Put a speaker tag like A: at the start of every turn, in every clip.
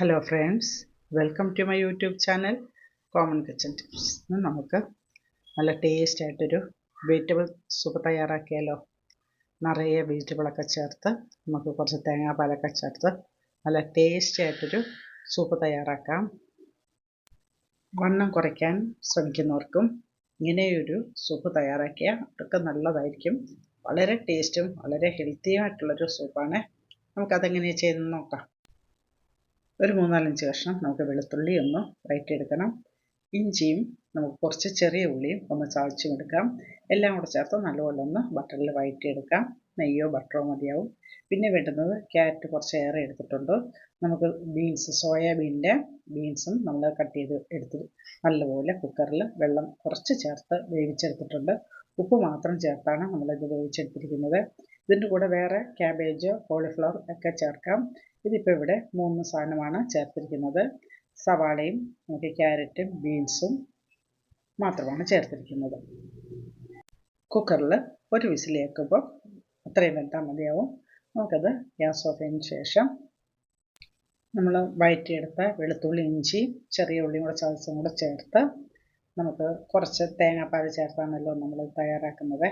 A: Hello friends welcome to my YouTube channel common kitchen tips ഇന്ന് നമുക്ക് നല്ല taste ആയിട്ടൊരു വെജിറ്റബിൾ സൂപ്പ് തയ്യാറാക്കിയാലോ. നിറയെ വെജിറ്റബിളൊക്കെ ചേർത്ത് നമുക്ക് കുറച്ച് തേങ്ങാപ്പാലൊക്കെ ചേർത്ത് നല്ല ടേസ്റ്റി ആയിട്ടൊരു സൂപ്പ് തയ്യാറാക്കാം. വണ്ണം കുറയ്ക്കാൻ ശ്രമിക്കുന്നവർക്കും ഇങ്ങനെയൊരു സൂപ്പ് തയ്യാറാക്കിയാൽ അതൊക്കെ നല്ലതായിരിക്കും. വളരെ ടേസ്റ്റും വളരെ ഹെൽത്തിയുമായിട്ടുള്ളൊരു സൂപ്പാണ് നമുക്കതെങ്ങനെ ചെയ്തെന്ന് നോക്കാം. ഒരു മൂന്നാലഞ്ച് കഷ്ണം നമുക്ക് വെളുത്തുള്ളി ഒന്ന് വഴറ്റിയെടുക്കണം ഇഞ്ചിയും നമുക്ക് കുറച്ച് ചെറിയ ഉള്ളിയും ഒന്ന് ചതച്ചും എടുക്കാം എല്ലാം കൂടെ ചേർത്ത് നല്ലപോലെ ഒന്ന് ബട്ടറിൽ വഴറ്റിയെടുക്കാം നെയ്യോ ബട്ടറോ മതിയാവും. പിന്നെ വേണ്ടുന്നത് ക്യാരറ്റ് കുറച്ച് ഏറെ എടുത്തിട്ടുണ്ട്. നമുക്ക് ബീൻസ് സോയാബീന്റെ ബീൻസും നമ്മൾ കട്ട് ചെയ്ത് എടുത്ത് നല്ലപോലെ കുക്കറിൽ വെള്ളം കുറച്ച് ചേർത്ത് വേവിച്ചെടുത്തിട്ടുണ്ട്. ഉപ്പ് മാത്രം ചേർത്താണ് നമ്മളിത് വേവിച്ചെടുത്തിരിക്കുന്നത്. ഇതിന്റെ കൂടെ വേറെ ക്യാബേജോ കോളിഫ്ലവർ ഒക്കെ ചേർക്കാം. ഇതിപ്പോൾ ഇവിടെ മൂന്ന് സാധനമാണ് ചേർത്തിരിക്കുന്നത്. സവാളയും നമുക്ക് ക്യാരറ്റും ബീൻസും മാത്രമാണ് ചേർത്തിരിക്കുന്നത്. കുക്കറിൽ ഒരു വിസിലേക്കുമ്പോൾ അത്രയും വെന്താൽ മതിയാവും. നമുക്കത് ഗ്യാസ് ഓഫ് ശേഷം നമ്മൾ വയറ്റിയെടുത്ത വെളുത്തുള്ളി ഇഞ്ചി ചെറിയ ഉള്ളിയും കൂടെ ചതച്ചും കൂടെ ചേർത്ത് നമുക്ക് കുറച്ച് തേങ്ങാപ്പാൽ ചേർത്താണല്ലോ നമ്മൾ തയ്യാറാക്കുന്നത്.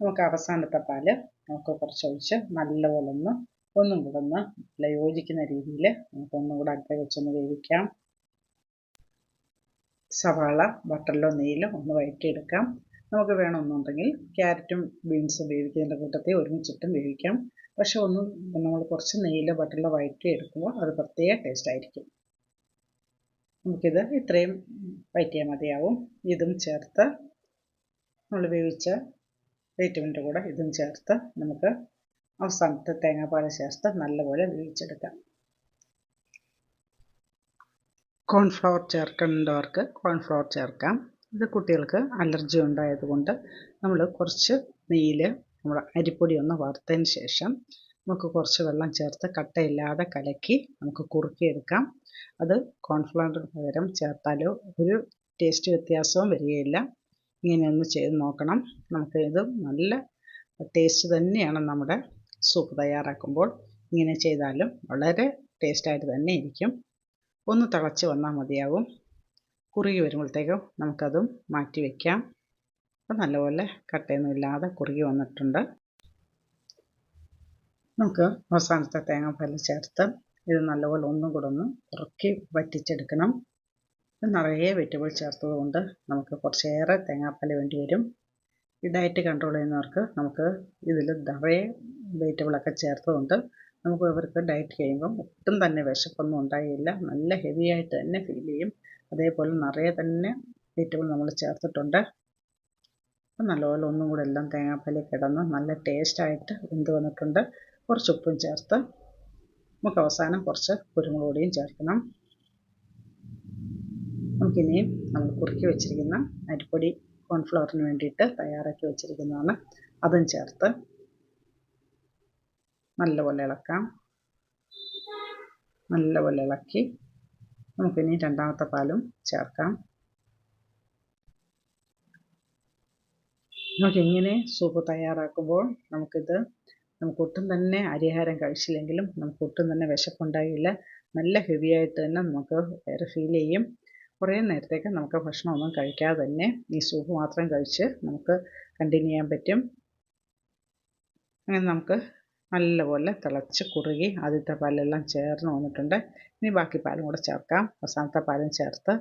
A: നമുക്ക് അവസാനത്തെ പാൽ നമുക്ക് ഒഴിച്ച് നല്ലപോലെ ഒന്ന് ഒന്നും കൂടെ ഒന്ന് നല്ല യോജിക്കുന്ന രീതിയിൽ നമുക്ക് ഒന്നും കൂടെ അടുത്ത വെച്ചൊന്ന് വേവിക്കാം. സവാള ബട്ടറിലോ നെയ്യിലോ ഒന്ന് വഴറ്റിയെടുക്കാം. നമുക്ക് വേണമെന്നുണ്ടെങ്കിൽ ക്യാരറ്റും ബീൻസും വേവിക്കുന്നതിന്റെ കൂട്ടത്തിൽ ഒരുമിച്ചിട്ടും വേവിക്കാം. പക്ഷെ ഒന്ന് നമ്മൾ കുറച്ച് നെയ്യിലോ ബട്ടറിലോ വഴറ്റിയെടുക്കുമ്പോൾ അത് പ്രത്യേക ടേസ്റ്റ് ആയിരിക്കും. നമുക്കിത് ഇത്രയും വഴറ്റിയാൽ മതിയാവും. ഇതും ചേർത്ത് നമ്മൾ വേവിച്ച വെജിറ്റബിളിന്റെ കൂടെ ഇതും ചേർത്ത് നമുക്ക് അവസാനത്തെ തേങ്ങാപ്പാൽ ചേർത്ത് നല്ലപോലെ വേവിച്ചെടുക്കാം. കോൺഫ്ലവർ ചേർക്കേണ്ടവർക്ക് കോൺഫ്ലവർ ചേർക്കാം. ഇത് കുട്ടികൾക്ക് അലർജി ഉണ്ടായതുകൊണ്ട് നമ്മൾ കുറച്ച് നെയ്യിൽ നമ്മൾ അരിപ്പൊടി ഒന്ന് വറുത്തതിന് ശേഷം നമുക്ക് കുറച്ച് വെള്ളം ചേർത്ത് കട്ടയില്ലാതെ കലക്കി നമുക്ക് കുറുക്കിയെടുക്കാം. അത് കോൺഫ്ലവറിന് പകരം ചേർത്താലോ ഒരു ടേസ്റ്റ് വ്യത്യാസവും വരികയില്ല. ഇങ്ങനെയൊന്ന് ചെയ്ത് നോക്കണം. നമുക്ക് ഇത് നല്ല ടേസ്റ്റ് തന്നെയാണ് നമ്മുടെ സൂപ്പ് തയ്യാറാക്കുമ്പോൾ. ഇങ്ങനെ ചെയ്താലും വളരെ ടേസ്റ്റായിട്ട് തന്നെ ഇരിക്കും. ഒന്ന് തിളച്ച് വന്നാൽ മതിയാവും. കുറുകി വരുമ്പോഴത്തേക്കും നമുക്കതും മാറ്റി വയ്ക്കാം അപ്പം നല്ലപോലെ കട്ടയൊന്നും ഇല്ലാതെ കുറുകി വന്നിട്ടുണ്ട്. നമുക്ക് അവസാനത്തെ തേങ്ങാപ്പാൽ ചേർത്ത് ഇത് നല്ലപോലെ ഒന്നും കൂടെ ഒന്ന് ഉറക്കി വറ്റിച്ചെടുക്കണം. നിറയെ വെജിറ്റബിൾ ചേർത്തത് കൊണ്ട് നമുക്ക് കുറച്ചേറെ തേങ്ങാപ്പാൽ വേണ്ടി വരും. ഈ ഡയറ്റ് കൺട്രോൾ ചെയ്യുന്നവർക്ക് നമുക്ക് ഇതിൽ നിറയെ വെജിറ്റബിളൊക്കെ ചേർത്തതുകൊണ്ട് നമുക്ക് ഇവർക്ക് ഡയറ്റ് ചെയ്യുമ്പം ഒട്ടും തന്നെ വിശപ്പൊന്നും ഉണ്ടായില്ല. നല്ല ഹെവി ആയിട്ട് തന്നെ ഫീൽ ചെയ്യും. അതേപോലെ നിറയെ തന്നെ വെജിറ്റബിൾ നമ്മൾ ചേർത്തിട്ടുണ്ട്. അപ്പം നല്ലപോലെ ഒന്നും കൂടെ എല്ലാം തേങ്ങാപ്പാലിൽ കിടന്ന് നല്ല ടേസ്റ്റായിട്ട് വെന്ത് വന്നിട്ടുണ്ട്. കുറച്ച് ഉപ്പും ചേർത്ത് നമുക്ക് അവസാനം കുറച്ച് കുരുമുളക് പൊടിയും ചേർക്കണം. നമുക്കിനിയും നമ്മൾ കുറുക്കി വെച്ചിരിക്കുന്ന അരിപ്പൊടി കോൺഫ്ലവറിന് വേണ്ടിയിട്ട് തയ്യാറാക്കി വെച്ചിരിക്കുന്നതാണ്. അതും ചേർത്ത് നല്ലപോലെ ഇളക്കാം. നല്ലപോലെ ഇളക്കി നമുക്കിനി രണ്ടാമത്തെ പാലും ചേർക്കാം. നമുക്കിങ്ങനെ സൂപ്പ് തയ്യാറാക്കുമ്പോൾ നമുക്കിത് നമുക്ക് ഒട്ടും തന്നെ അരിഹാരം കഴിച്ചില്ലെങ്കിലും നമുക്ക് ഒട്ടും തന്നെ വിശപ്പുണ്ടാകില്ല. നല്ല ഹെവിയായിട്ട് തന്നെ നമുക്ക് വേറെ ഫീൽ ചെയ്യും. കുറേ നേരത്തേക്ക് നമുക്ക് ഭക്ഷണമൊന്നും കഴിക്കാതെ തന്നെ ഈ സൂപ്പ് മാത്രം കഴിച്ച് നമുക്ക് കണ്ടിന്യൂ ചെയ്യാൻ പറ്റും. അങ്ങനെ നമുക്ക് നല്ലപോലെ തിളച്ച് കുറുകി ആദ്യത്തെ പാലെല്ലാം ചേർന്ന് വന്നിട്ടുണ്ട്. ഇനി ബാക്കി പാലും കൂടെ ചേർക്കാം. അവസാനത്തെ പാലും ചേർത്ത്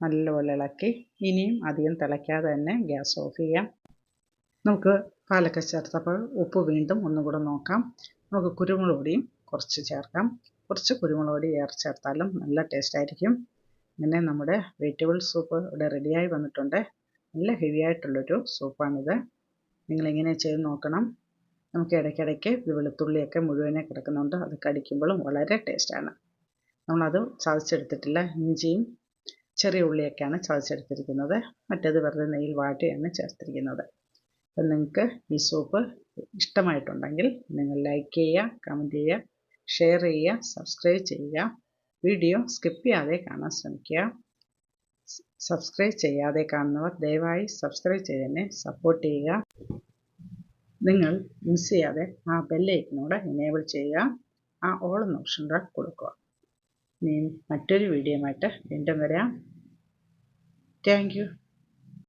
A: നല്ലപോലെ ഇളക്കി. ഇനിയും അധികം തിളയ്ക്കാതെ തന്നെ ഗ്യാസ് ഓഫ് ചെയ്യാം. നമുക്ക് പാലൊക്കെ ചേർത്തപ്പോൾ ഉപ്പ് വീണ്ടും ഒന്നും കൂടെ നോക്കാം. നമുക്ക് കുരുമുളക് പൊടിയും കുറച്ച് ചേർക്കാം. കുറച്ച് കുരുമുളക് പൊടി ഏറെ ചേർത്താലും നല്ല ടേസ്റ്റ് ആയിരിക്കും. ഇങ്ങനെ നമ്മുടെ വെജിറ്റബിൾ സൂപ്പ് ഇവിടെ റെഡിയായി വന്നിട്ടുണ്ട്. നല്ല ഹെവി ആയിട്ടുള്ളൊരു സൂപ്പാണിത് നിങ്ങളിങ്ങനെ ചെയ്ത് നോക്കണം. നമുക്ക് ഇടയ്ക്കിടയ്ക്ക് വെളുത്തുള്ളിയൊക്കെ മുഴുവനെ കിടക്കുന്നുണ്ട്. അത് കടിക്കുമ്പോഴും വളരെ ടേസ്റ്റാണ് നമ്മളത് ചതച്ചെടുത്തിട്ടില്ല ഇഞ്ചിയും ചെറിയ ഉള്ളിയൊക്കെയാണ് ചതച്ചെടുത്തിരിക്കുന്നത്. മറ്റേത് വെറുതെ നെയ്യിൽ വാട്ടിയാണ് ചേർത്തിരിക്കുന്നത്. അപ്പം നിങ്ങൾക്ക് ഈ സൂപ്പ് ഇഷ്ടമായിട്ടുണ്ടെങ്കിൽ നിങ്ങൾ ലൈക്ക് ചെയ്യുക കമന്റ് ചെയ്യുക. ഷെയർ ചെയ്യുക സബ്സ്ക്രൈബ് ചെയ്യുക. വീഡിയോ സ്കിപ്പ് ചെയ്യാതെ കാണാൻ ശ്രമിക്കുക. സബ്സ്ക്രൈബ് ചെയ്യാതെ കാണുന്നവർ ദയവായി സബ്സ്ക്രൈബ് ചെയ്തതിനെ സപ്പോർട്ട് ചെയ്യുക. നിങ്ങൾ മിസ് ചെയ്യാതെ ആ ബെല്ലൈക്കനോട് എനേബിൾ ചെയ്യുക. ആ ഓൾ എന്ന ഓപ്ഷനിൽ കൊടുക്കുക. ഇനി മറ്റൊരു വീഡിയോ ആയിട്ട് വീണ്ടും വരാം. താങ്ക്